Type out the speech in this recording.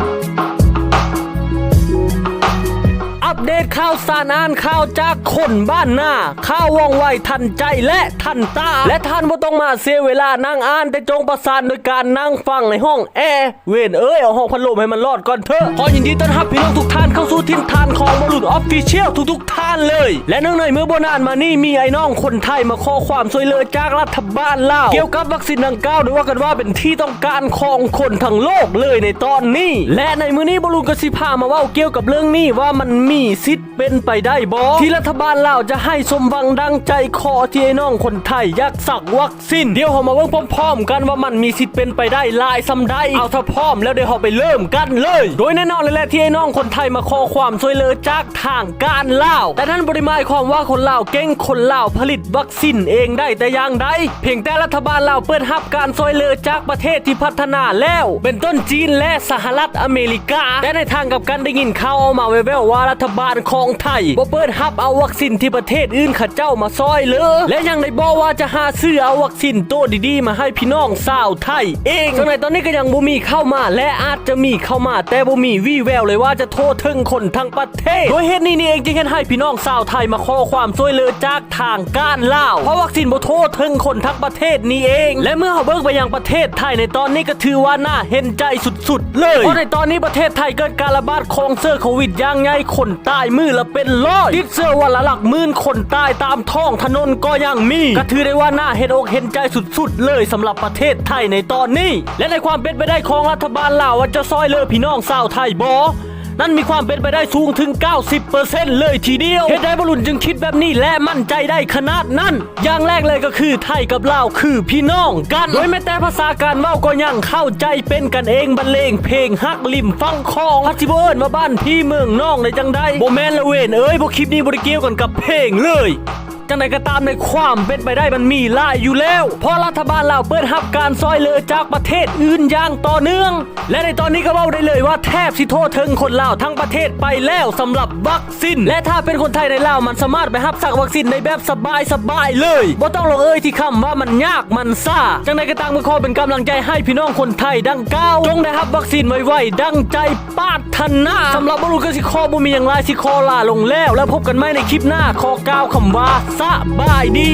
อัป เดตข่าวสารอ่านข่าวจากคนบ้านหน้าข่าวว่องไวทันใจและทันตา และท่านบ่ต้องมาเสียเวลานั่งอ่าน แต่จงประสานโดยการนั่งฟังในห้องแอร์เวนเอ้ยเอาห้องพัดลมให้มันรอดก่อนเถอะขอยินดีต้อนรับพี่น้องทุกท่านเข้าสู่ทินทานของบอลุดออฟฟิเชียลทุกๆท่านเลย และเนื่องในเมื่อบนานมานี่มีไอ้น้องคนไทยมาขอความช่วยเหลือจากรัฐบาลลาวเกี่ยวกับวัคซีนดังกล่าวโดยว่ากันว่าเป็นที่ต้องการของคนทั้งโลกเลยในตอนนี้ และในมื้อนี้บอลุนกสิพามาว่าเกี่ยวกับเรื่องนี้ว่ามันมีสิทธิ์เป็นไปได้บ่ที่รัฐบาลลาวจะให้สมหวังดังใจคอที่ไอ้น้องคนไทยอยากสักวัคซีนเดี๋ยวเรามาเบิ่งพร้อมๆ กันว่ามันมีสิทธิ์เป็นไปได้หลายสำใดเอาถ้าพร้อมแล้วเดี๋ยวเราไปเริ่มกันเลย โดยแน่นอนเลยแหละที่ไอ้น้องคนไทยมาขอความช่วยเหลือจากทางการลาวแต่ท่านบริมายความว่าคนลาวเก่งคนลาวผลิตวัคซีนเองได้แต่อย่างใดเพียงแต่รัฐบาลลาวเปิดรับการช่วยเหลือจากประเทศที่พัฒนาแล้ว เป็นต้นจีนและสหรัฐอเมริกาแต่ในทางกับกันได้ยินข่าวออกมาแว่วๆว่ารัฐาลของไทยบ่เปิดรับเอาวัคซีนที่ประเทศอื่นข้าเจ้ามาซอยเลยและยังได้บอกว่าจะหาซื้อเอาวัคซีนตัวดีๆ มาให้พี่น้องชาวไทย เองจนในตอนนี้ก็ยังบ่มีเข้ามา และอาจจะมีเข้ามา แต่บ่มีวี่แววเลยว่าจะโทษถึงคนทั้งประเทศโดยเหตุนี้นี่เองจึงเห็นให้พี่น้องชาวไทยมาขอความช่วยเหลือจากทางการลาวเพราะวัคซีนบ่โทษถึงคนทั้งประเทศนี้เอง และเมื่อเขาเบิ่งไปยังประเทศไทยในตอนนี้ก็ถือว่าน่าเห็นใจสุดๆ เลยเพราะในตอนนี้ประเทศไทยเกิดการระบาดของเสื้อโควิดอย่างไงคนตายมือละเป็นร้อยติดเสื้อวันละหลักหมื่นคนตายตามท้องถนนก็ยังมีก็ถือได้ว่าน่าเห็นอกเห็นใจสุดๆ เลยสำหรับประเทศไทยในตอนนี้ และในความเป็นไปได้ของรัฐบาลลาวว่าจะซอยเลอพี่น้องชาวไทยบอ นั่นมีความเป็นไปได้สูงถึง 90%เลยทีเดียวเหตุใดบรุนจึงคิดแบบนี้และมั่นใจได้ขนาดนั้น อย่างแรกเลยก็คือไทยกับลาวคือพี่น้องกัน โดยแม้แต่ภาษาการเว้าก็ยังเข้าใจเป็นกันเองบรรเลงเพลงฮักลิมฟังคองพัชิเบิร์นมาบ้านพี่เมืองน้องในจังได้โบแมนละเวนเอ้ยพวกคลิปนี้บริเกี่ยวกันกับเพลงเลย จังใดก็ตามในความเป็นไปได้มันมีหลายอยู่แล้ว เพราะรัฐบาลลาวเปิดรับการซอยเลอจากประเทศอื่นอย่างต่อเนื่อง และในตอนนี้ก็เว้าได้เลยว่าแทบสิโทษถึงคนลาวทั้งประเทศไปแล้วสำหรับวัคซีนและถ้าเป็นคนไทยในลาวมันสามารถไปรับสักวัคซีนในแบบสบายสบายๆเลยบ่ต้องลงเอ่ยที่คำว่ามันยากมันซ่าจังใดก็ตามมือขอเป็นกำลังใจให้พี่น้องคนไทยดังก้าวจงได้รับวัคซีนไวๆดังใจปาถนาสำหรับบรุษกสิคอบ่มีอย่างไรสิคอลาลงแล้ว แล้วพบกันใหม่ในคลิปหน้าขอกล่าวคำว่าสบายดี